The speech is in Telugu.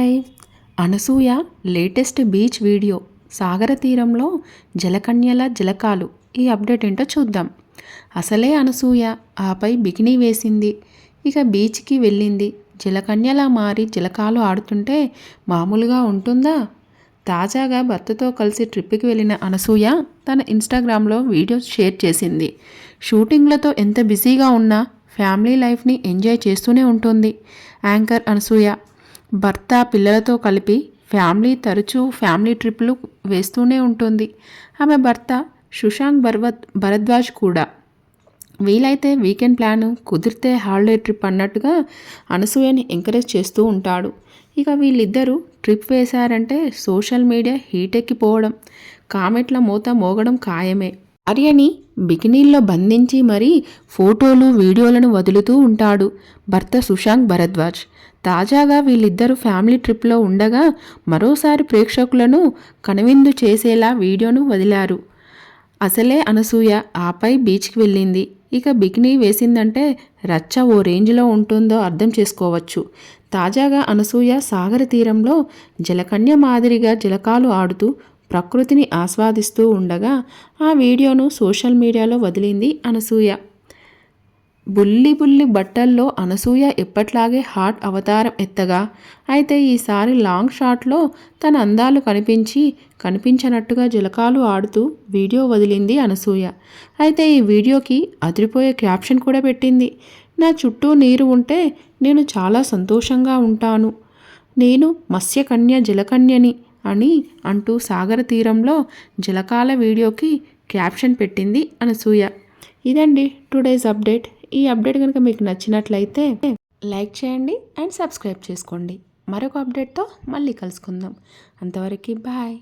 Hi. Anasuya latest beach video. సాగర తీరంలో జలకన్యల జలకాలు. ఈ అప్డేట్ ఏంటో చూద్దాం. అసలే అనసూయ ఆపై బికినీ వేసింది. ఇక బీచ్కి వెళ్ళింది. జలకన్యలా మారి జలకాలు ఆడుతుంటే మామూలుగా ఉంటుందా? తాజాగా భర్తతో కలిసి ట్రిప్కి వెళ్ళిన అనసూయ తన ఇన్స్టాగ్రామ్లో వీడియోస్ షేర్ చేసింది. షూటింగ్లతో ఎంత బిజీగా ఉన్నా ఫ్యామిలీ లైఫ్ని ఎంజాయ్ చేస్తూనే ఉంటుంది. యాంకర్ అనసూయ భర్త పిల్లలతో కలిపి ఫ్యామిలీ తరచూ ఫ్యామిలీ ట్రిప్లు వేస్తూనే ఉంటుంది. ఆమె భర్త సుశాంక్ భర్వత్ భరద్వాజ్ కూడా. వీలైతే వీకెండ్ ప్లాను కుదిరితే హాలిడే ట్రిప్ అన్నట్టుగా అనసూయని ఎంకరేజ్ చేస్తూ ఉంటాడు. ఇక వీళ్ళిద్దరూ ట్రిప్ వేశారంటే సోషల్ మీడియా హీటెక్కిపోవడం కామెంట్ల మూత మోగడం ఖాయమే. ఆర్యని బికినీల్లో బంధించి మరీ ఫోటోలు వీడియోలను వదులుతూ ఉంటాడు భర్త సుశాంక్ భరద్వాజ్. తాజాగా వీళ్ళిద్దరూ ఫ్యామిలీ ట్రిప్లో ఉండగా మరోసారి ప్రేక్షకులను కనువిందు చేసేలా వీడియోను వదిలారు. అసలే అనసూయ ఆపై బీచ్కి వెళ్ళింది. ఇక బికినీ వేసిందంటే రచ్చ ఓ రేంజ్లో ఉంటుందో అర్థం చేసుకోవచ్చు. తాజాగా అనసూయ సాగర తీరంలో జలకన్య మాదిరిగా జలకాలు ఆడుతూ ప్రకృతిని ఆస్వాదిస్తూ ఉండగా ఆ వీడియోను సోషల్ మీడియాలో వదిలింది అనసూయ. బుల్లి బుల్లి బట్టల్లో అనసూయ ఎప్పట్లాగే హాట్ అవతారం ఎత్తగా. అయితే ఈసారి లాంగ్ షాట్లో తన అందాలు కనిపించి కనిపించనట్టుగా జలకాలు ఆడుతూ వీడియో వదిలింది అనసూయ. అయితే ఈ వీడియోకి అదిరిపోయే క్యాప్షన్ కూడా పెట్టింది. నా చుట్టూ నీరు ఉంటే నేను చాలా సంతోషంగా ఉంటాను. నేను మత్స్యకన్య జలకన్యని. అని అంటూ సాగర తీరంలో జలకాల వీడియోకి క్యాప్షన్ పెట్టింది అనసూయ. ఇదండి టుడేస్ అప్డేట్. ఈ అప్డేట్ కనుక మీకు నచ్చినట్లయితే లైక్ చేయండి అండ్ సబ్స్క్రైబ్ చేసుకోండి. మరొక అప్డేట్తో మళ్ళీ కలుసుకుందాం. అంతవరకు బాయ్.